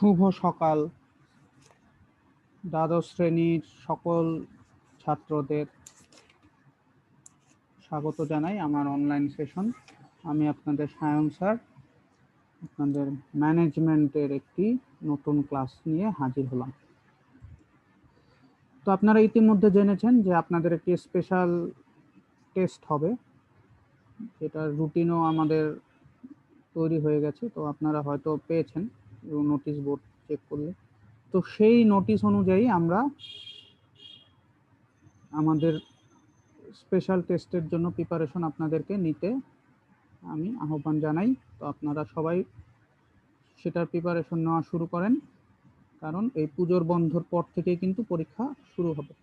শুভ সকাল। দ্বাদশ শ্রেণির সকল ছাত্রদের স্বাগত জানাই আমার অনলাইন সেশন আমি আপনাদের সায়ন স্যার, আপনাদের ম্যানেজমেন্টের একটি নতুন ক্লাস নিয়ে হাজির হলাম। তো আপনারা ইতিমধ্যে জেনেছেন যে আপনাদের একটি স্পেশাল টেস্ট হবে। যেটার রুটিনও আমাদের তৈরি হয়ে গেছে, তো আপনারা হয়তো পেয়েছেন। নোটিশ বোর্ড চেক করলে। তো সেই নোটিশ অনুযায়ী আমরা আমাদের স্পেশাল টেস্টের জন্য প্রিপারেশন আপনাদেরকে নিতে আমি আহ্বান জানাই। তো আপনারা সবাই সেটার প্রিপারেশন নেওয়া শুরু করেন। কারণ এই পুজোর বন্ধর পর থেকেই কিন্তু পরীক্ষা শুরু হবে।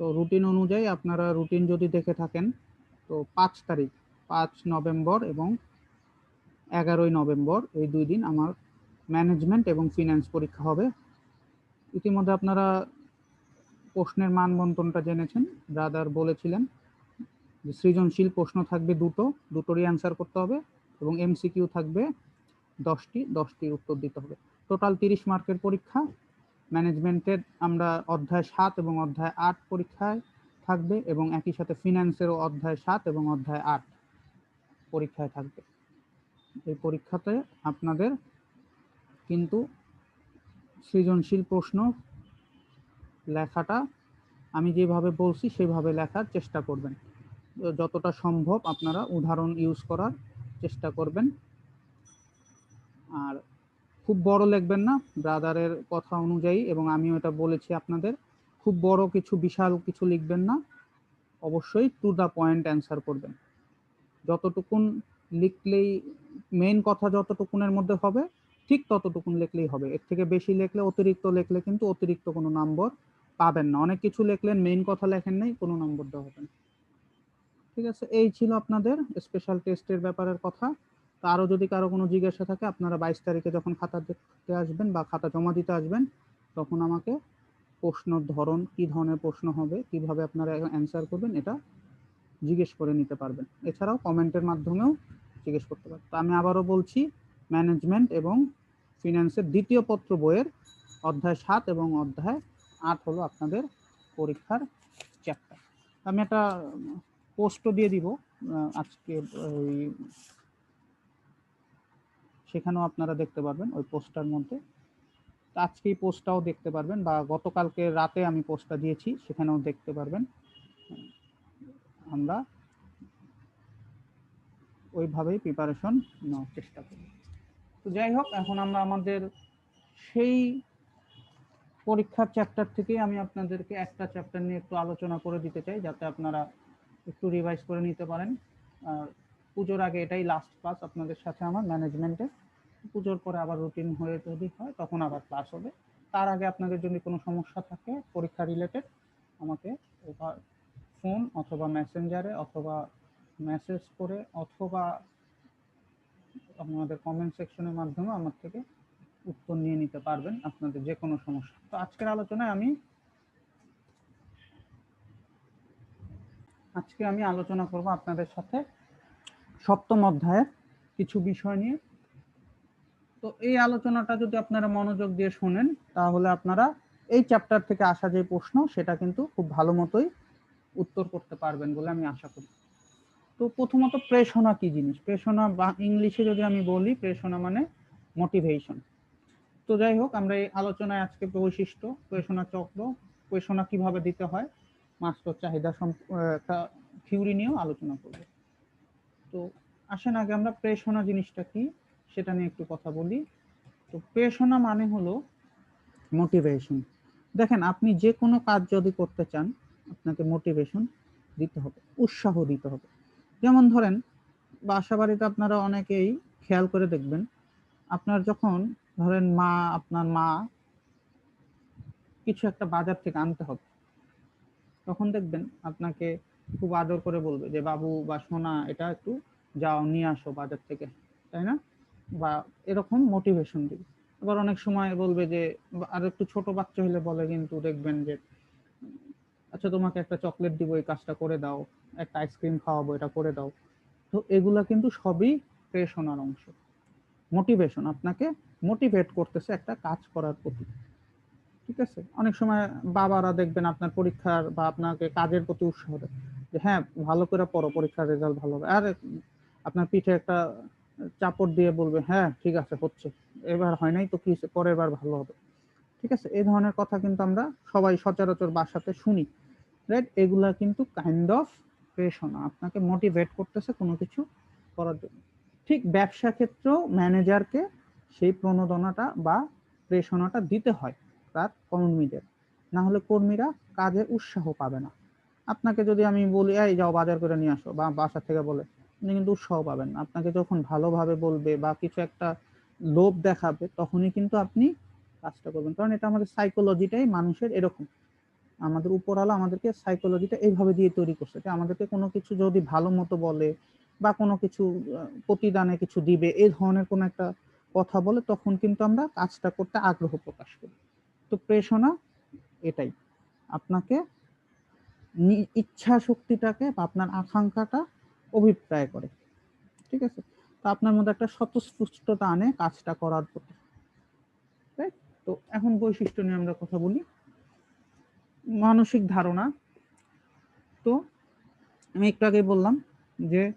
তো রুটিন অনুযায়ী আপনারা রুটিন যদি দেখে থাকেন, তো পাঁচ তারিখ, পাঁচ নভেম্বর এবং এগারোই নভেম্বর এই দুই দিন আমার ম্যানেজমেন্ট এবং ফিনান্স পরীক্ষা হবে। ইতিমধ্যে আপনারা প্রশ্নের মান বন্টনটা জেনেছেন। ব্রাদার বলেছিলেন যে সৃজনশীল প্রশ্ন থাকবে দুটো, দুটোরই অ্যান্সার করতে হবে এবং এমসিকিউ থাকবে দশটি, দশটির উত্তর দিতে হবে। টোটাল তিরিশ মার্কের পরীক্ষা। ম্যানেজমেন্টের আমরা অধ্যায় সাত এবং অধ্যায় আট পরীক্ষায় থাকবে এবং একই সাথে ফিনান্সেরও অধ্যায় সাত এবং অধ্যায় আট পরীক্ষায় থাকবে। এই পরীক্ষাতে আপনাদের কিন্তু সৃজনশীল প্রশ্ন লেখাটা আমি যেভাবে বলছি, সেভাবে লেখার চেষ্টা করবেন। যতটা সম্ভব আপনারা উদাহরণ ইউজ করার চেষ্টা করবেন। আর খুব বড় লিখবেন না ব্রাদারের কথা অনুযায়ী, এবং আমিও এটা বলেছি আপনাদের, খুব বড় কিছু, বিশাল কিছু লিখবেন না। অবশ্যই টু দ্য পয়েন্ট অ্যান্সার করবেন। যতটুকুন লিখলেই মেইন কথা যতটুকুনের মধ্যে হবে ঠিক ততটুকুন লিখলেই হবে। এর থেকে বেশি লিখলে, অতিরিক্ত লিখলে কিন্তু অতিরিক্ত কোনো নম্বর পাবেন না। অনেক কিছু লিখলেন মেইন কথা লেখেন নাই, কোনো নম্বর দেওয়া হবে না। ঠিক আছে, এই ছিল আপনাদের স্পেশাল টেস্টের ব্যাপারের কথা। তো আরও যদি কারও কোনো জিজ্ঞাসা থাকে, আপনারা বাইশ তারিখে যখন খাতা দেখতে আসবেন বা খাতা জমা দিতে আসবেন, তখন আমাকে প্রশ্নর ধরন, কি ধরনের প্রশ্ন হবে, কীভাবে আপনারা অ্যান্সার করবেন, এটা জিজ্ঞেস করে নিতে পারবেন। এছাড়াও কমেন্টের মাধ্যমেও জিজ্ঞেস করতে পারবেন। তো আমি আবারও বলছি ম্যানেজমেন্ট এবং ফিনান্সের দ্বিতীয় পত্র বইয়ের অধ্যায় সাত এবং অধ্যায় আট হলো আপনাদের পরীক্ষার চ্যাপ্টার আমি একটা পোস্টও দিয়ে দিব আজকে ওই সেখানেও আপনারা দেখতে পারবেন ওই পোস্টার মধ্যে। আজকে এই পোস্টটাও দেখতে পারবেন বা গতকালকে রাতে আমি পোস্টটা দিয়েছি, সেখানেও দেখতে পারবেন। আমরা ওইভাবেই প্রিপারেশন নেওয়ার চেষ্টা করি। তো যাই হোক, এখন আমরা আমাদের সেই পরীক্ষার চ্যাপ্টার থেকে আমি আপনাদেরকে একটা চ্যাপ্টার নিয়ে একটু আলোচনা করে দিতে চাই, যাতে আপনারা একটু রিভাইজ করে নিতে পারেন। আর পুজোর আগে এটাই লাস্ট ক্লাস আপনাদের সাথে আমার ম্যানেজমেন্টে পুজোর পরে আবার রুটিন হয়ে যদি হয়, তখন আবার ক্লাস হবে। তার আগে আপনাদের যদি কোনো সমস্যা থাকে, পরীক্ষা রিলেটেড আমাকে ফোন অথবা মেসেঞ্জারে অথবা মেসেজ করে, অথবা আমাদের কমেন্ট সেকশনের মাধ্যমে আমার থেকে উত্তর নিয়ে নিতে পারবেন আপনাদের যে কোনো সমস্যা। তো আজকের আলোচনায় আমি আজকে আমি আলোচনা করব আপনাদের সাথে সপ্তম অধ্যায়ের কিছু বিষয় নিয়ে। তো এই আলোচনাটা যদি আপনারা মনোযোগ দিয়ে শোনেন, তাহলে আপনারা এই চ্যাপ্টার থেকে আসা যে প্রশ্ন, সেটা কিন্তু খুব ভালো মতোই উত্তর করতে পারবেন বলে আমি আশা করি। তো প্রথমত প্রেষণা কি জিনিস? প্রেষণা বা ইংলিশে যদি আমি বলি, প্রেষণা মানে মোটিভেশন তো যাই হোক, আমরা এই আলোচনায় আজকে বৈশিষ্ট্য, প্রেষণা চক্র, প্রেষণা কীভাবে দিতে হয়, মাস্টার চাহিদা একটা থিওরি নিয়েও আলোচনা করব। তো আসেন আগে আমরা প্রেষণা জিনিসটা কি, সেটা নিয়ে একটু কথা বলি। তো প্রেষণা মানে হলো মোটিভেশন দেখেন, আপনি যে কোনো কাজ যদি করতে চান, আপনাকে মোটিভেশন দিতে হবে, উৎসাহ দিতে হবে। যেমন ধরেন বাসা বাড়িতে আপনারা অনেকেই খেয়াল করে দেখবেন, আপনার যখন ধরেন মা, আপনার মা কিছু একটা বাজার থেকে আনতে হবে, তখন দেখবেন আপনাকে খুব আদর করে বলবে যে, বাবু বা সোনা, এটা একটু যাও, নিয়ে আসো বাজার থেকে। তাই না? বা এরকম মোটিভেশন দিবে। আবার অনেক সময় বলবে যে, আর একটু ছোট বাচ্চা হলে বলে কিন্তু দেখবেন যে আচ্ছা তোমাকে একটা চকলেট দিব, এই কাজটা করে দাও। একটা আইসক্রিম খাওয়াবো, এটা করে দাও। তো এগুলা কিন্তু সবই প্রেষণার অংশ। মোটিভেশন আপনাকে মোটিভেট করতেছে একটা কাজ করার প্রতি। ঠিক আছে? অনেক সময় বাবারা দেখবেন আপনার পরীক্ষার বা আপনাকে কাজের প্রতি উৎসাহ দেয়। যে হ্যাঁ ভালো করে পড়ো, পরীক্ষার রেজাল্ট ভালো হবে। আর, আপনার পিঠে একটা চাপড় দিয়ে বলবে হ্যাঁ ঠিক আছে, হচ্ছে। এবার হয় নাই তো কি পরের বার ভালো হবে। ঠিক আছে? এই ধরনের কথা কিন্তু আমরা সবাই সচরাচর বাসাতে শুনি। রাইট এগুলা কিন্তু কাইন্ড অফ প্রেশনা আপনাকে মোটিভেট করতেছে কোনো কিছু করার জন্য। ঠিক ব্যবসা ক্ষেত্রেও ম্যানেজারকে সেই প্রণোদনাটা বা প্রেষণাটা দিতে হয় তার কর্মীদের। না হলে কর্মীরা কাজে উৎসাহ পাবে না। আপনাকে যদি আমি বলি, এই যাও বাজার করে নিয়ে আসো, বা বাসা থেকে বলে, আপনি কিন্তু উৎসাহ পাবেন না। আপনাকে যখন ভালোভাবে বলবে বা কিছু একটা লোভ দেখাবে, তখনই কিন্তু আপনি কাজটা করবেন। কারণ এটা আমাদের সাইকোলজিটাই মানুষের এরকম। আমাদের উপরওয়ালা আমাদেরকে সাইকোলজিটা এইভাবে দিয়ে তৈরি করছে যে আমাদেরকে কোনো কিছু যদি ভালো মতো বলে বা কোনো কিছু প্রতিদানে কিছু দিবে, এই ধরনের কোনো একটা কথা বলে, তখন কিন্তু আমরা কাজটা করতে আগ্রহ প্রকাশ করি। তো প্রেষণা এটাই। আপনাকে ইচ্ছা শক্তিটাকে বা আপনার আকাঙ্ক্ষাটা অভিপ্রায় করে। ঠিক আছে? তো আপনার মধ্যে একটা স্বতঃস্ফূর্ততা আনে কাজটা করার প্রতি? তো এখন বৈশিষ্ট্য নিয়ে আমরা কথা বলি। মানসিক ধারণা। তো আমি একটু আগে বললাম যে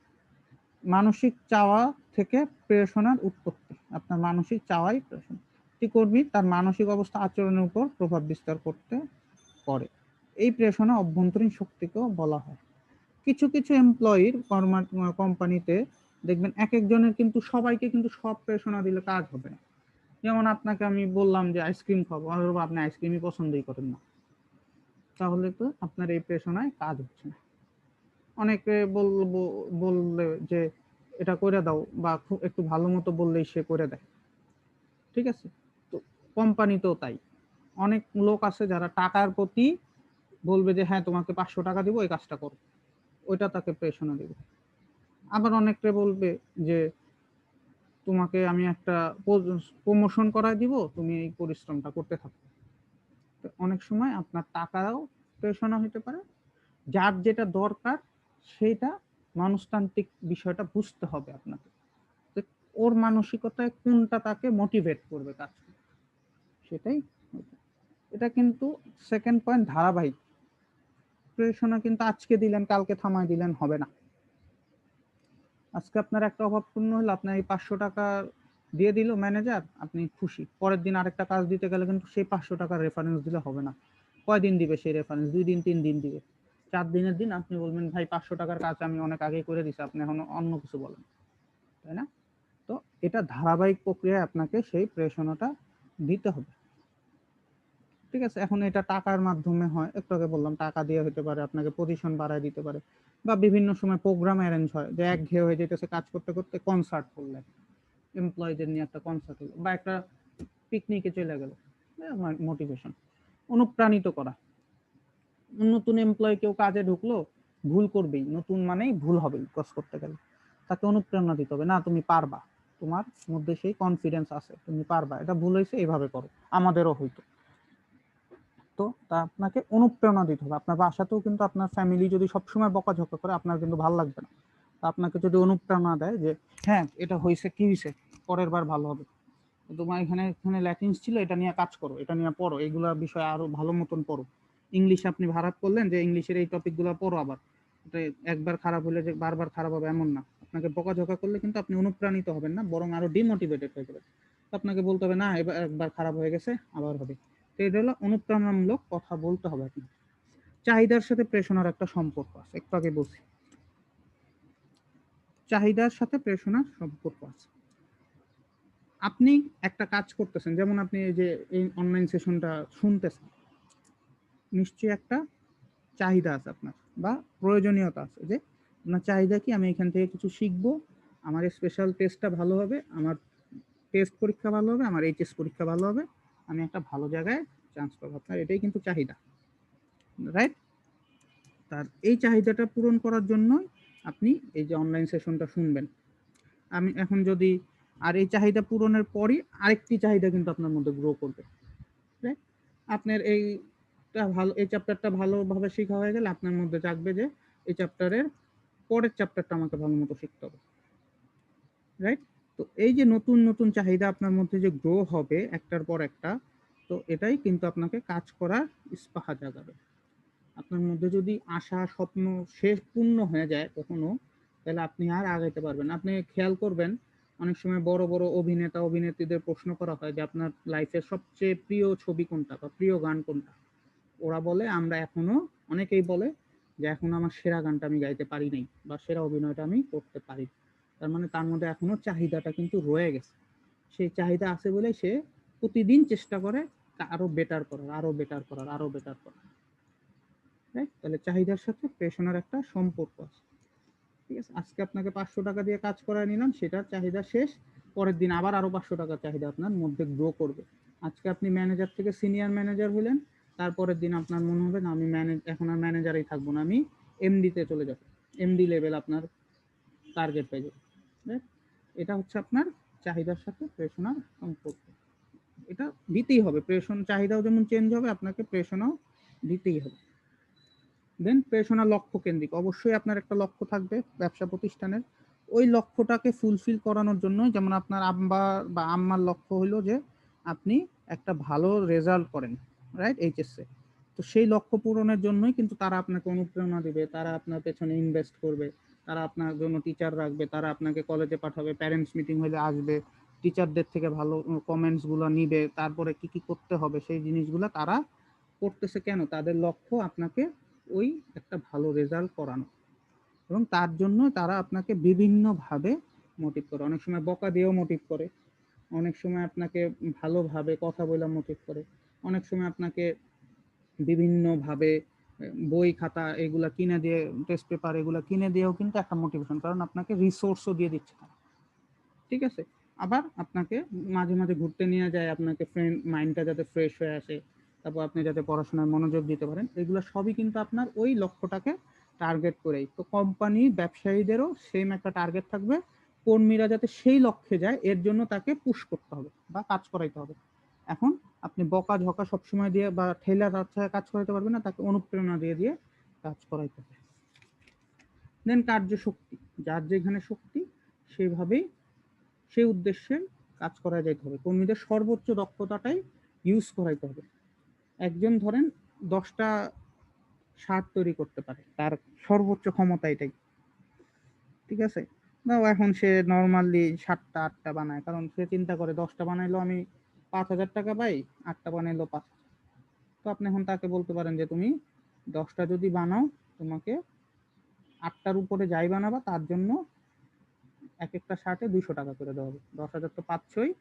মানসিক চাওয়া থেকে প্রেষণার উৎপত্তি। আপনার মানসিক চাওয়াই প্রেষণা একটি কর্মী তার মানসিক অবস্থা আচরণের উপর প্রভাব বিস্তার করতে পারে। এই প্রেষণা অভ্যন্তরীণ শক্তিকেও বলা হয়। কিছু কিছু এমপ্লয়ির কোম্পানিতে দেখবেন এক একজনের কিন্তু সবাইকে কিন্তু সব প্রেষণা দিলে কাজ হবে না। যেমন আপনাকে আমি বললাম যে আইসক্রিম খাব। অথবা আপনি আইসক্রিমই পছন্দই করেন না। তাহলে তো আপনার এই প্রেষণায় কাজ হচ্ছে না। অনেকে বলব বললে যে এটা করে দাও বা খুব একটু ভালো মতো বললেই সে করে দেয়। ঠিক আছে? তো কোম্পানিতেও তাই। অনেক লোক আছে যারা টাকার প্রতি বলবে যে হ্যাঁ তোমাকে পাঁচশো টাকা দিব, এই কাজটা করো। ওইটা তাকে প্রেষণা দেবে। আবার অনেকে বলবে যে, তোমাকে আমি একটা প্রমোশন করায় দিব, তুমি এই পরিশ্রমটা করতে থাকো। তো অনেক সময় আপনার টাকাও প্রেষণা হতে পারে। যার যেটা দরকার সেটা মানুষতান্ত্রিক বিষয়টা বুঝতে হবে আপনাকে। যে ওর মানসিকতায় কোনটা তাকে মোটিভেট করবে কাজ সেটাই এটা কিন্তু সেকেন্ড পয়েন্ট ধারাবাহিক। প্রেষণা কিন্তু আজকে দিলেন, কালকে থামাই দিলেন, হবে না। আজকে আপনার একটা অভাব পূর্ণ হলো, আপনার এই পাঁচশো টাকা দিয়ে দিল ম্যানেজার আপনি খুশি। পরের দিন আরেকটা কাজ দিতে গেলে কিন্তু সেই পাঁচশো টাকার রেফারেন্স দিলে হবে না। কয়দিন দিবে সেই রেফারেন্স দুই দিন, তিন দিন দিবে। চার দিনের দিন আপনি বলবেন, ভাই, পাঁচশো টাকার কাজ আমি অনেক আগে করে দিছি, আপনি এখন অন্য কিছু বলেন। তাই না? তো এটা ধারাবাহিক প্রক্রিয়ায় আপনাকে সেই প্রেষণাটা দিতে হবে। ঠিক আছে? এখন এটা টাকার মাধ্যমে হয়। একটু আগে বললাম, টাকা দিয়ে হতে পারে, আপনাকে পজিশন বাড়ায় দিতে পারে। বা বিভিন্ন সময় প্রোগ্রাম অ্যারেঞ্জ হয়, যে এক ঘেয়ে হয়ে যেতেছে কাজ করতে করতে কনসার্ট করলেন। এমপ্লয়ীদের নিয়ে একটা কনসার্ট হলো বা একটা পিকনিকে চলে গেল। মোটিভেশন অনুপ্রাণিত করা। নতুন এমপ্লয় কেউ কাজে ঢুকলো, ভুল করবেই। নতুন মানেই ভুল হবেই কাজ করতে গেলে। তাকে অনুপ্রেরণা দিতে হবে, না, তুমি পারবা। তোমার মধ্যে সেই কনফিডেন্স আছে, তুমি পারবা, এটা ভুল হয়েছে, এইভাবে করো। আমাদেরও হইতো। তো তা আপনাকে অনুপ্রেরণা দিতে হবে। আপনার বাসাতেও কিন্তু আপনার ফ্যামিলি যদি সবসময় বকাঝকা করে, আপনার কিন্তু ভালো লাগবে না। আপনাকে যদি অনুপ্রেরণা দেয় যে হ্যাঁ এটা হয়েছে কি হয়েছে পরের বার ভালো হবে। তোমার এখানে এখানে ল্যাটিন্স ছিল, এটা নিয়ে কাজ করো, এটা নিয়ে পড়ো, এগুলা বিষয় আরও ভালো মতন পড়ো। ইংলিশ আপনি ভাড়াত করলেন যে ইংলিশের এই টপিকগুলো পড়ো আবার। এটা একবার খারাপ হলে যে, বারবার খারাপ হবে এমন না। আপনাকে বকাঝকা করলে কিন্তু আপনি অনুপ্রাণিত হবেন না, বরং আরও ডিমোটিভেটেড হয়ে যাবেন। আপনাকে বলতে হবে, না, এবার একবার খারাপ হয়ে গেছে, আবার হবে। তো এটা হলো অনুপ্রেরণামূলক কথা বলতে হবে আপনি চাহিদার সাথে প্রেষণার একটা সম্পর্ক আছে, একটু আগে বলছি। চাহিদার সাথে প্রেষণার সম্পর্ক আছে। আপনি একটা কাজ করতেছেন, যেমন আপনি এই যে এই অনলাইন সেশনটা শুনতেছেন, নিশ্চয়ই একটা চাহিদা আছে আপনার বা প্রয়োজনীয়তা আছে যে আপনার চাহিদা কি, আমি এখান থেকে কিছু শিখব, আমার স্পেশাল টেস্টটা ভালো হবে, আমার টেস্ট পরীক্ষা ভালো হবে, আমার এইচএস পরীক্ষা ভালো হবে, আমি একটা ভালো জায়গায় চান্স পাবো। আপনার এটাই কিন্তু চাহিদা রাইট তার এই চাহিদাটা পূরণ করার জন্য আপনি এই যে অনলাইন সেশনটা শুনবেন। আমি এখন যদি আর এই চাহিদা পূরণের পরই আরেকটি চাহিদা কিন্তু আপনার মধ্যে গ্রো করবে। আপনার এইটা ভালো, এই চ্যাপ্টারটা ভালোভাবে শেখা হয়ে গেলে আপনার মধ্যে জাগবে যে এই চ্যাপ্টারের পরের চ্যাপ্টারটা আমাকে ভালো মতো শিখতে হবে। রাইট তো এই যে নতুন নতুন চাহিদা আপনার মধ্যে যে গ্রো হবে একটার পর একটা, তো এটাই কিন্তু আপনাকে কাজ করার স্পাহা জাগাবে। আপনার মধ্যে যদি আশা, স্বপ্ন শেষ পূর্ণ হয়ে যায় কখনো, তাহলে আপনি আর আগাইতে পারবেন আপনি খেয়াল করবেন, অনেক সময় বড় বড় অভিনেতা, অভিনেত্রীদের প্রশ্ন করা হয় যে, আপনার লাইফের সবচেয়ে প্রিয় ছবি কোনটা বা প্রিয় গান কোনটা? ওরা বলে, আমরা এখনও, অনেকেই বলে, যে, এখন আমার সেরা গানটা আমি গাইতে পারি নাই বা সেরা অভিনয়টা আমি করতে পারি। তার মানে তার মধ্যে এখনও চাহিদাটা কিন্তু রয়ে গেছে। সেই চাহিদা আছে বলে সে প্রতিদিন চেষ্টা করে আরও বেটার করার, আরও বেটার করার, আরও বেটার করার। রাইট তাহলে চাহিদার সাথে প্রেশনের একটা সম্পর্ক আছে। ঠিক আছে? আজকে আপনাকে পাঁচশো টাকা দিয়ে কাজ করায় নিলাম, সেটার চাহিদা শেষ। পরের দিন আবার আরও পাঁচশো টাকার চাহিদা আপনার মধ্যে গ্রো করবে। আজকে আপনি ম্যানেজার থেকে সিনিয়র ম্যানেজার হলেন, তারপরের দিন আপনার মনে হবে না, আমি ম্যানেজ এখন আর ম্যানেজারই থাকব না, আমি এমডিতে চলে যাব। এমডি লেভেল আপনার টার্গেট পেয়ে যাবে right? এটা হচ্ছে আপনার চাহিদার সাথে প্রেশনার সম্পর্ক। এটা দিতেই হবে। প্রেশন চাহিদাও যেমন চেঞ্জ হবে, আপনাকে প্রেশনও দিতেই হবে। দেন প্রেশনা লক্ষ্য কেন্দ্রিক। অবশ্যই আপনার একটা লক্ষ্য থাকবে ব্যবসা প্রতিষ্ঠানের। ওই লক্ষ্যটাকে ফুলফিল করানোর জন্য যেমন আপনার আম্বা বা আম্মার লক্ষ্য হলো যে আপনি একটা ভালো রেজাল্ট করেন রাইট এইচএসএ তো সেই লক্ষ্য পূরণের জন্যই কিন্তু তারা আপনাকে অনুপ্রেরণা দিবে, তারা আপনার পেছনে ইনভেস্ট করবে, তারা আপনার জন্য টিচার রাখবে, তারা আপনাকে কলেজে পাঠাবে প্যারেন্টস মিটিং হলে আসবে টিচারদের থেকে ভালো কমেন্টসগুলো নিবে, তারপরে কি কি করতে হবে, সেই জিনিসগুলো তারা করতেছে কেন? তাদের লক্ষ্য আপনাকে ওই একটা ভালো রেজাল্ট করানো। এবং তার জন্য তারা আপনাকে বিভিন্নভাবে মোটিভ করে। অনেক সময় বকা দিয়েও মোটিভ করে। অনেক সময় আপনাকে ভালোভাবে কথা বলে মোটিভ করে। অনেক সময় আপনাকে বিভিন্নভাবে বই খাতা এগুলা কিনে দিয়ে টেস্ট পেপার এগুলা কিনে দিয়েও কিন্তু একটা মোটিভেশন কারণ আপনাকে রিসোর্সও দিয়ে দিচ্ছে। ঠিক আছে? আবার আপনাকে মাঝে মাঝে ঘুরতে নিয়ে যায়, আপনাকে ফ্রেন্ড মাইন্ডটা যাতে ফ্রেশ হয়ে আসে। তারপর আপনি যাতে পড়াশোনায় মনোযোগ দিতে পারেন, এগুলো সবই কিন্তু আপনার ওই লক্ষ্যটাকে টার্গেট করেই। তো কোম্পানি ব্যবসায়ীদেরও সেম একটা টার্গেট থাকবে, কর্মীরা যাতে সেই লক্ষ্যে যায়, এর জন্য তাকে পুশ করতে হবে বা কাজ করাইতে হবে। এখন আপনি বকা ঝকা সবসময় দিয়ে বা ঠেলা রাস্তায় কাজ করাইতে পারবেন না, তাকে অনুপ্রেরণা দিয়ে দিয়ে কাজ করাইতে হবে। দেন কার্যশক্তি যার যেখানে শক্তি সেইভাবেই সেই উদ্দেশ্যে কাজ করা যাইতে হবে। কর্মীদের সর্বোচ্চ দক্ষতাটাই ইউজ করাইতে হবে। একজন ধরেন দশটা শার্ট তৈরি করতে পারে, তার সর্বোচ্চ ক্ষমতা এটাই। ঠিক আছে? নাও এখন সে নর্মালি সাতটা, আটটা বানায়, কারণ সে চিন্তা করে দশটা বানাইলো আমি পাঁচ হাজার টাকা পাই, আটটা বানাইলো পাঁচ তো আপনি এখন তাকে বলতে পারেন যে তুমি দশটা যদি বানাও, তোমাকে আটটার উপরে যাই বানাবা, তার জন্য এক একটা শার্টে দুইশো টাকা করে দেওয়া হবে। দশ হাজার তো পাচ্ছই,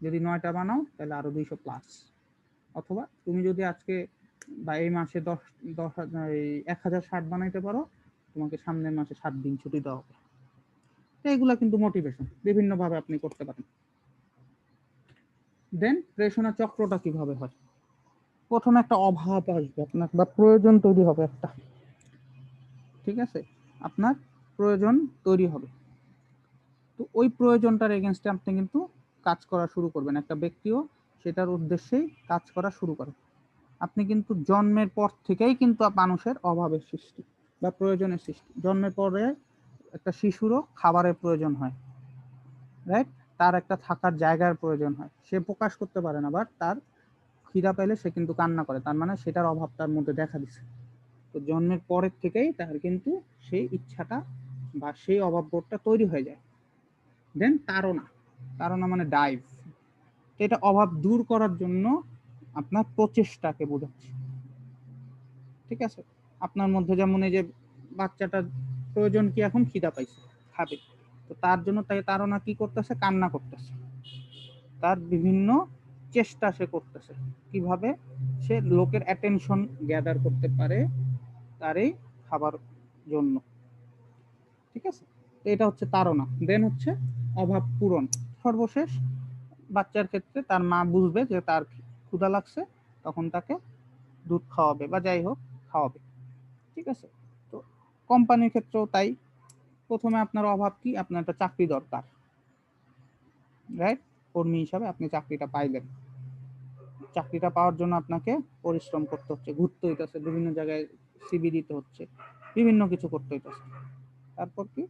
যদি নয়টা বানাও, তাহলে আরও দুইশো প্লাস অথবা তুমি যদি আজকে বা এই মাসে দশ দশ এক হাজার শার্ট বানাইতে পারো, তোমাকে সামনের মাসে সাত দিন ছুটি দেওয়া হবে। তো এগুলা কিন্তু মোটিভেশন বিভিন্নভাবে আপনি করতে পারেন। দেন প্রেষণা চক্রটা কীভাবে হয়? প্রথমে একটা অভাব আসবে আপনার, বা প্রয়োজন তৈরি হবে একটা। ঠিক আছে? আপনার প্রয়োজন তৈরি হবে। তো ওই প্রয়োজনটার এগেনস্টে আপনি কিন্তু কাজ করা শুরু করবেন। একটা ব্যক্তিও সেটার উদ্দেশ্যেই কাজ করা শুরু করে। আপনি কিন্তু জন্মের পর থেকেই কিন্তু মানুষের অভাবের সৃষ্টি বা প্রয়োজনের সৃষ্টি। জন্মের পরে একটা শিশুরও খাবারের প্রয়োজন হয় রাইট তার একটা থাকার জায়গার প্রয়োজন হয়। সে প্রকাশ করতে পারে না বাট তার খিদা পেলে সে কিন্তু কান্না করে। তার মানে সেটার অভাব তার মধ্যে দেখা দিচ্ছে। তো জন্মের পরের থেকেই তার কিন্তু সেই ইচ্ছাটা বা সেই অভাববোধটা তৈরি হয়ে যায়। দেন তাড়না তাড়না মানে ডাইভ এটা অভাব দূর করার জন্য আপনার প্রচেষ্টাকে বোঝাচ্ছে। ঠিক আছে? আপনার মধ্যে যেমন এই যে বাচ্চাটার প্রয়োজন কি এখন? খিদা পাইছে, খাবে। তো তার জন্য তাই তারা কি করতেছে? কান্না করতেছে। তার বিভিন্ন চেষ্টা সে করতেছে। কীভাবে? সে লোকের অ্যাটেনশন গ্যাদার করতে পারে তার এই খাবার জন্য। ঠিক আছে? এটা হচ্ছে তারা দেন হচ্ছে অভাব পূরণ। সর্বশেষ বাচ্চার ক্ষেত্রে তার মা বুঝবে যে তার ক্ষুধা লাগছে, তখন তাকে দুধ খাওয়াবে বা যাই হোক খাওয়াবে। ঠিক আছে? তো কোম্পানির ক্ষেত্রেও তাই। প্রথমে আপনার অভাব কি? আপনার একটা চাকরি দরকার। রাইট কর্মী হিসাবে আপনি চাকরিটা পাইলেন। চাকরিটা পাওয়ার জন্য আপনাকে পরিশ্রম করতে হচ্ছে, ঘুরতে হইতেছে, বিভিন্ন জায়গায় সিবি দিতে হচ্ছে, বিভিন্ন কিছু করতে হইতেছে। তারপর কি?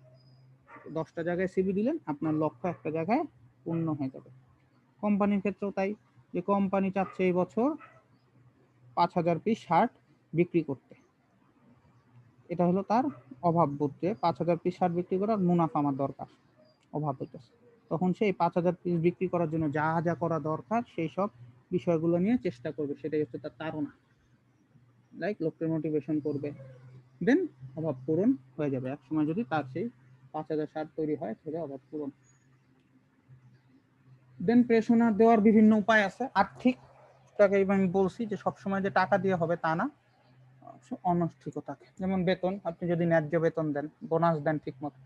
দশটা জায়গায় সিবি দিলেন, আপনার লক্ষ্য একটা জায়গায় পূর্ণ হয়ে যাবে। কোম্পানির ক্ষেত্রেও তাই যে কোম্পানি চাচ্ছে এই বছর পাঁচ হাজার পিস শার্ট বিক্রি করতে। এটা হলো তার অভাব যে পাঁচ হাজার পিস শার্ট বিক্রি করার মুনাফা আমার দরকার, অভাব হইতেছে। তখন সে এই পাঁচ হাজার পিস বিক্রি করার জন্য যা যা করা দরকার সেই সব বিষয়গুলো নিয়ে চেষ্টা করবে, সেটাই হচ্ছে তার তাড়না। লাইক লোককে মোটিভেশন করবে দেন অভাব পূরণ হয়ে যাবে। এক সময় যদি তার সেই পাঁচ হাজার শার্ট তৈরি হয়, তাহলে অভাব পূরণ দেন প্রেষণা দেওয়ার বিভিন্ন উপায় আছে। আর্থিক, তাকে আমি বলছি যে সবসময় যে টাকা দিয়ে হবে তা না। অনৈষ্ঠিকও থাকে যেমন বেতন, আপনি যদি ন্যায্য বেতন দেন বোনাস দেন ঠিকমতো।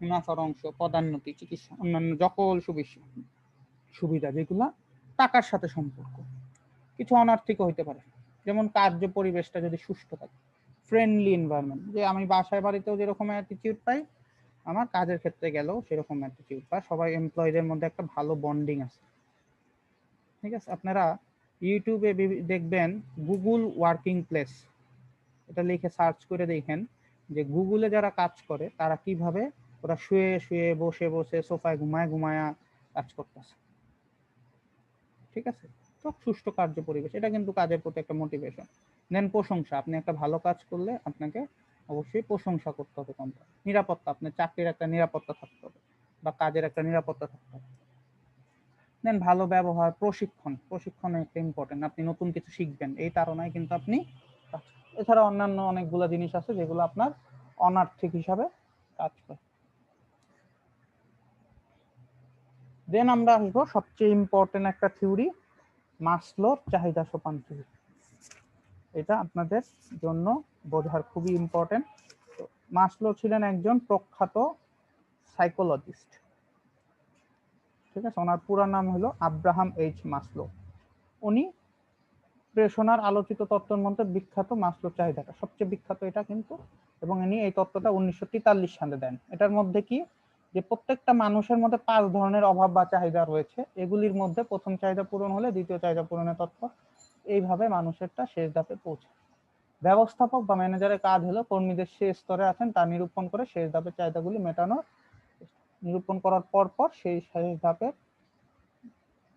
মুনাফার অংশ, পদান্নতি, চিকিৎসা, অন্যান্য সকল সুবিধা। সুবিধা যেগুলা টাকার সাথে সম্পর্ক। কিছু অনার্থিকও হইতে পারে। যেমন কার্য পরিবেশটা যদি সুস্থ থাকে। ফ্রেন্ডলি এনভায়রনমেন্ট যে আমি বাসায়, বাড়িতেও যেরকম অ্যাটিটিউড পাই আমার কাজের ক্ষেত্রে গেলেও সেরকম অ্যাটিটিউড পাই সবাই এমপ্লয়ীদের মধ্যে একটা ভালো বন্ডিং আছে। ঠিক আছে? আপনারা ইউটিউবে দেখবেন গুগল ওয়ার্কিং প্লেস এটা লিখে সার্চ করে দেখেন যে গুগলে যারা কাজ করে, তারা কীভাবে ওরা শুয়ে শুয়ে, বসে বসে সোফায় ঘুমায়, ঘুমায়া কাজ করতেছে। ঠিক আছে? তো সুষ্ঠু কার্য পরিবেশ। এটা কিন্তু কাজের প্রতি একটা মোটিভেশন দেন প্রশংসা। আপনি একটা ভালো কাজ করলে আপনাকে অবশ্যই প্রশংসা করতে হবে কোম্পানি নিরাপত্তা, আপনার চাকরির একটা নিরাপত্তা থাকতে হবে বা কাজের একটা নিরাপত্তা থাকতে হবে। দেন ভালো ব্যবহার, প্রশিক্ষণ প্রশিক্ষণ একটা ইম্পর্টেন্ট আপনি নতুন কিছু শিখবেন, এই তারণায় কিন্তু আপনি এছাড়া অন্যান্য অনেকগুলো জিনিস আছে যেগুলো আপনার অনার্থিক হিসাবে কাজ করে। দেন আমরা আসব সবচেয়ে ইম্পর্টেন্ট একটা থিওরি মাসলোর চাহিদা সোপান থিওরি এটা আপনাদের জন্য বোঝার খুবই ইম্পর্টেন্ট মাসলো ছিলেন একজন প্রখ্যাত সাইকোলজিস্ট ঠিক আছে, ওনার পুরা নাম হলো আব্রাহাম এইচ মাসলো। উনি প্রেষণার আলোচিত তত্ত্বের মধ্যে বিখ্যাত মাসলো চাহিদাটা, সবচেয়ে বিখ্যাত এটা কিন্তু। এবং ইনি এই তত্ত্বটা উনিশশো তেতাল্লিশ সালে দেন। এটার মধ্যে কি? যে প্রত্যেকটা মানুষের মধ্যে পাঁচ ধরনের অভাব বা চাহিদা রয়েছে। এগুলির মধ্যে প্রথম চাহিদা পূরণ হলে দ্বিতীয় চাহিদা পূরণের তত্ত্ব। এইভাবে মানুষেরটা শেষ ধাপে পৌঁছায়। ব্যবস্থাপক বা ম্যানেজারের কাজ হলো কর্মীদের শেষ স্তরে আছেন, তা নিরূপণ করে শেষ ধাপের চাহিদাগুলি মেটানোর নিরূপণ করার পর পর সেই শেষ ধাপের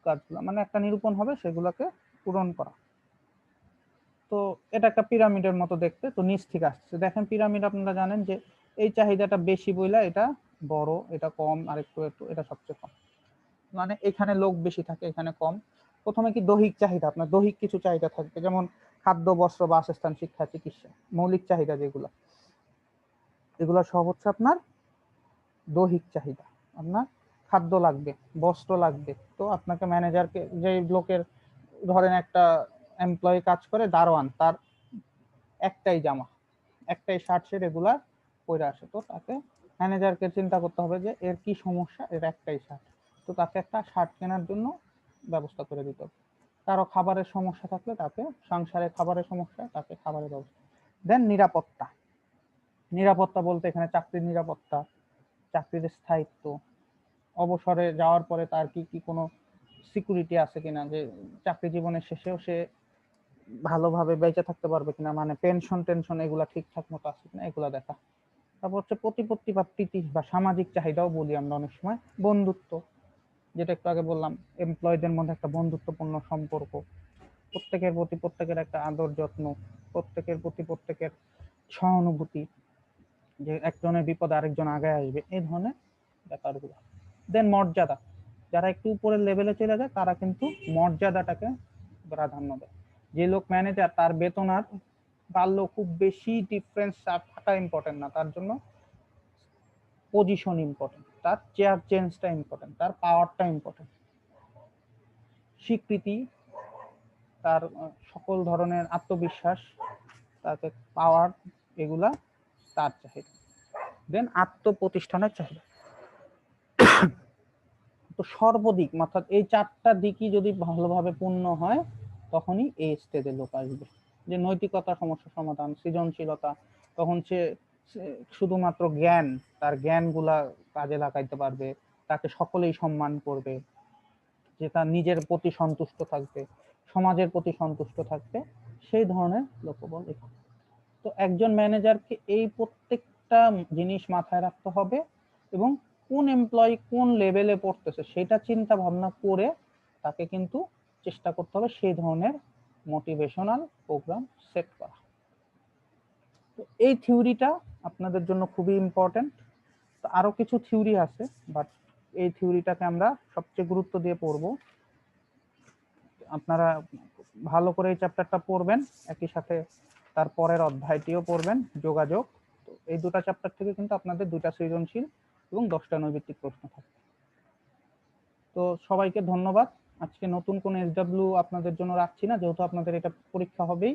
কাজগুলো মানে একটা নিরূপণ হবে, সেগুলোকে পূরণ করা। তো এটা একটা পিরামিডের মতো দেখতে, তো নিচ থেকে আসছে দেখেন পিরামিড আপনারা জানেন যে এই চাহিদাটা বেশি বইলা এটা বড়, এটা কম আর একটু একটু, এটা সবচেয়ে কম। মানে এখানে লোক বেশি থাকে, এখানে কম। প্রথমে কি দৈহিক চাহিদা? আপনার দৈহিক কিছু চাহিদা থাকবে, যেমন খাদ্য, বস্ত্র, বাসস্থান, শিক্ষা, চিকিৎসা, মৌলিক চাহিদা যেগুলো। এগুলো সব হচ্ছে আপনার দৈহিক চাহিদা। আপনার খাদ্য লাগবে, বস্ত্র লাগবে। তো আপনাকে ম্যানেজারকে যে লোকের ধরেন একটা এমপ্লয়ি কাজ করে, দারোয়ান, তার একটাই জামা, একটাই শার্ট সে রেগুলার পরে আসে। তো তাকে ম্যানেজারকে চিন্তা করতে হবে যে এর কি সমস্যা? এর একটাই শার্ট তো তাকে একটা শার্ট কেনার জন্য ব্যবস্থা করে দিতে। কারও খাবারের সমস্যা থাকলে তাকে, সংসারে খাবারের সমস্যা, তাকে খাবারের ব্যবস্থা। দেন নিরাপত্তা। নিরাপত্তা বলতে এখানে চাকরির নিরাপত্তা, চাকরির স্থায়িত্ব, অবসরে যাওয়ার পরে তার কি কি কোনো সিকিউরিটি আছে কিনা, যে চাকরি জীবনের শেষেও সে ভালোভাবে বেঁচে থাকতে পারবে কিনা মানে পেনশন টেনশন এগুলা ঠিকঠাক মতো আছে কিনা, এগুলা দেখা। তারপর হচ্ছে প্রতিপত্তি বা প্রীতি বা সামাজিক চাহিদাও বলি আমরা অনেক সময়, বন্ধুত্ব। যেটা একটু আগে বললাম এমপ্লয়ীদের মধ্যে একটা বন্ধুত্বপূর্ণ সম্পর্ক। প্রত্যেকের প্রতি প্রত্যেকের একটা আদর যত্ন, প্রত্যেকের প্রতি প্রত্যেকের সহানুভূতি, যে একজনের বিপদে আরেকজন আগে আসবে, এই ধরনের ব্যাপারগুলো। দেন মর্যাদা, যারা একটু উপরের লেভেলে চলে যায়, তারা কিন্তু মর্যাদাটাকে প্রাধান্য দেয়। যে লোক ম্যানেজার তার বেতন আর বাড়লো খুব বেশি ডিফারেন্স থাকা ইম্পর্টেন্ট না, তার জন্য পজিশন ইম্পর্টেন্ট তার চেয়ার চেঞ্জটা ইম্পর্টেন্ট তার পাওয়ারটা ইম্পর্টেন্ট স্বীকৃতি, তার সকল ধরনের আত্মবিশ্বাস তাকে পাওয়ার এগুলা তার চাহিদা। দেন আত্মপ্রতিষ্ঠানের চাহিদা। তো সর্বদিক, অর্থাৎ এই চারটা দিকই যদি ভালোভাবে পূর্ণ হয়, তখনই এই স্টেজে লোক আসবে। যে নৈতিকতা সমস্যা সমাধান, সৃজনশীলতা, তখন সে শুধুমাত্র জ্ঞান তার জ্ঞানগুলা কাজে লাগাইতে পারবে, তাকে সকলেই সম্মান করবে, যে তার নিজের প্রতি সন্তুষ্ট থাকবে, সমাজের প্রতি সন্তুষ্ট থাকবে, সেই ধরনের লোকবল তো একজন ম্যানেজারকে এই প্রত্যেকটা জিনিস মাথায় রাখতে হবে এবং কোন এমপ্লয়ি কোন লেভেলে পড়তেছে সেটা চিন্তা ভাবনা করে তাকে কিন্তু চেষ্টা করতে হবে সেই ধরনের মোটিভেশনাল প্রোগ্রাম সেট করা। তো এই থিওরিটা আপনাদের জন্য খুবই ইম্পর্টেন্ট তো আরও কিছু থিওরি আছে বাট এই থিওরিটাকে আমরা সবচেয়ে গুরুত্ব দিয়ে পড়ব। আপনারা ভালো করে এই চ্যাপ্টারটা পড়বেন, একই সাথে তার পরের অধ্যায়টিও পড়বেন, যোগাযোগ। তো এই দুটো চ্যাপ্টার থেকে কিন্তু আপনাদের দুটা সৃজনশীল এবং দশটা নৈবিত্তিক প্রশ্ন থাকবে। তো সবাইকে ধন্যবাদ। আজকে নতুন কোন এসডব্লিউ আপনাদের জন্য রাখছি না, যেহেতু আপনাদের এটা পরীক্ষা হবেই।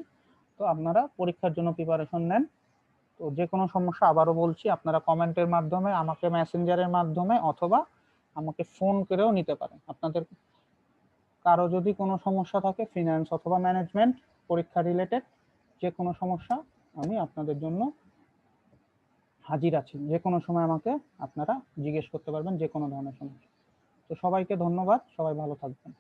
তো আপনারা পরীক্ষার জন্য প্রিপারেশন নেন। তো যে কোনো সমস্যা আবারও বলছি, আপনারা কমেন্টের মাধ্যমে, আমাকে মেসেঞ্জারের মাধ্যমে অথবা আমাকে ফোন করেও নিতে পারেন। আপনাদের কারও যদি কোনো সমস্যা থাকে ফিনান্স অথবা ম্যানেজমেন্ট পরীক্ষা রিলেটেড যে কোনো সমস্যা, আমি আপনাদের জন্য হাজির আছি। যে কোনো সময় আমাকে আপনারা জিজ্ঞেস করতে পারবেন যে কোনো ধরনের সমস্যা। তো সবাইকে ধন্যবাদ, সবাই ভালো থাকবেন।